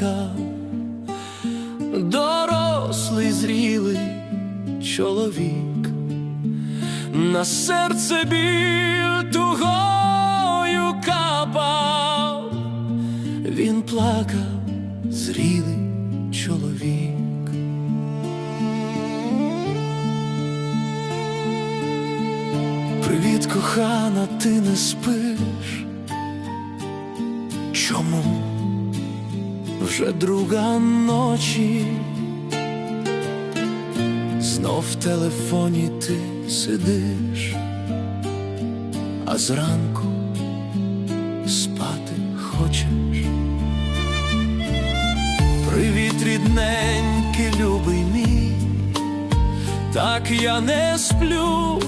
плакав, дорослий зрілий чоловік, на серце біль тугою капав, він плакав, зрілий чоловік. Привіт, кохана, ти не спиш. Чому вже друга ночі? Знов в телефоні ти сидиш, а зранку спати хочеш. Привіт, рідненький, любий мій, так я не сплю,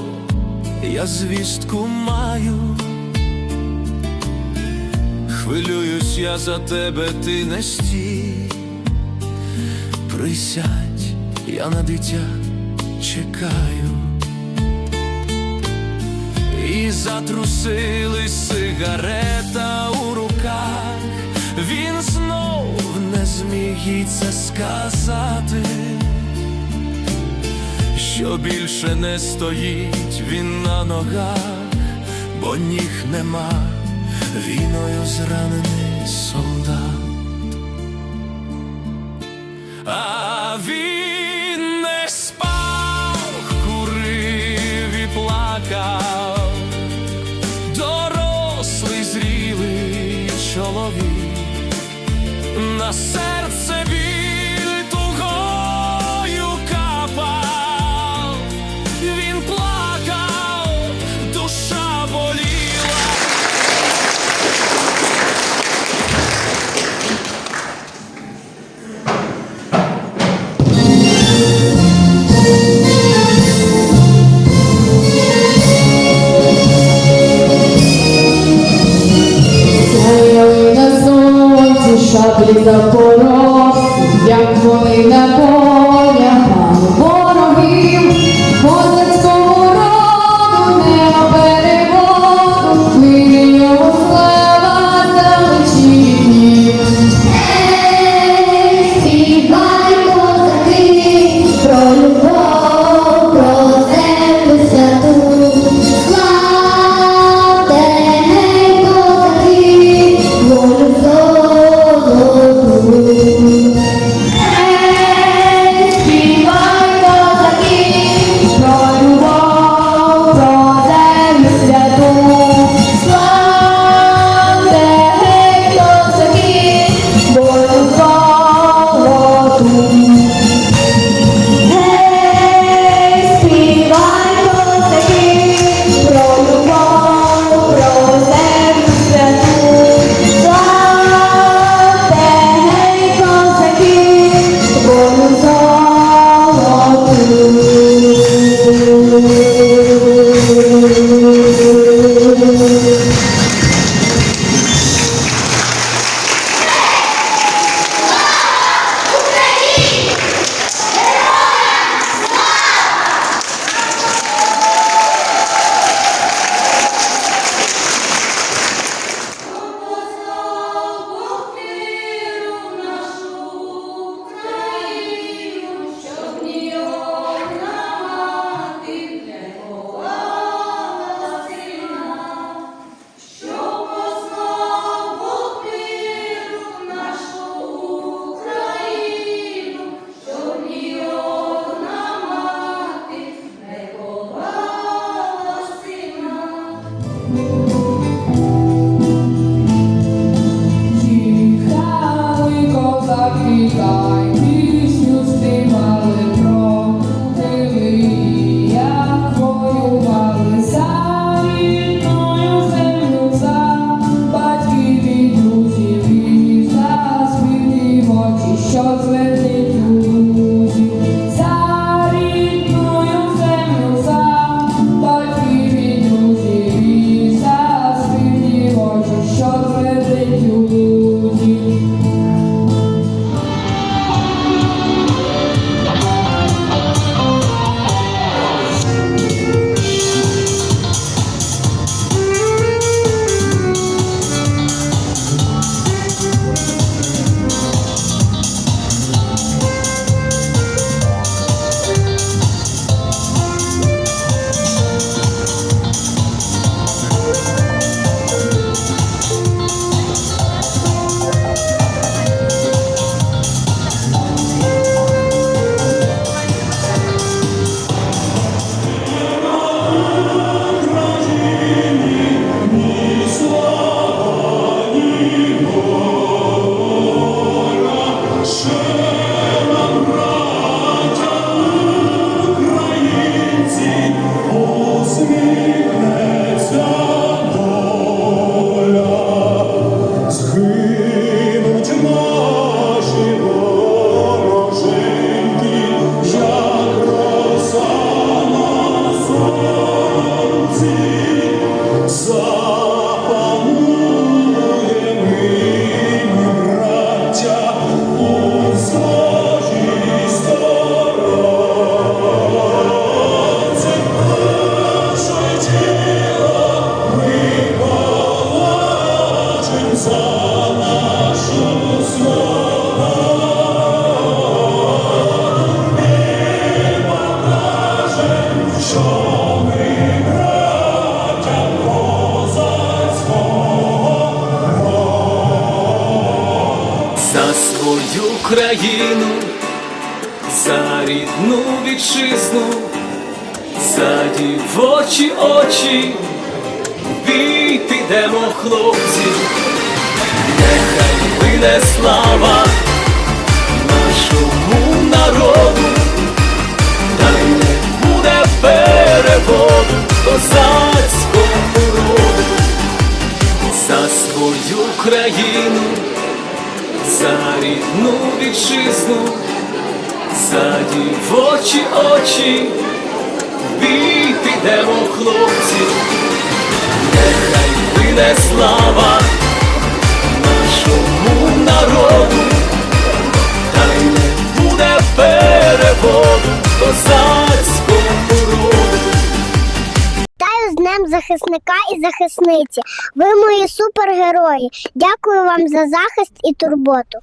я звістку маю. Хвилююсь я за тебе, ти не стій. Присядь, я на дитя чекаю. І затрусились сигарета у руках, він знов не зміг їй це сказати, що більше не стоїть він на ногах, бо ніг нема, війною зранений солдат. А він шаблі запорожці, як вони на полях свою країну, за рідну вітчизну, за дівочі очі, бій підемо, хлопці, нехай вине слава за дівочі очі, в бій підемо, хлопці, нехай плине слава нашому народу, та й не буде переводу козацькому роду. Вітаю з Днем захисника і захисниці. Ви мої супергерої. Дякую вам за захист і турботу.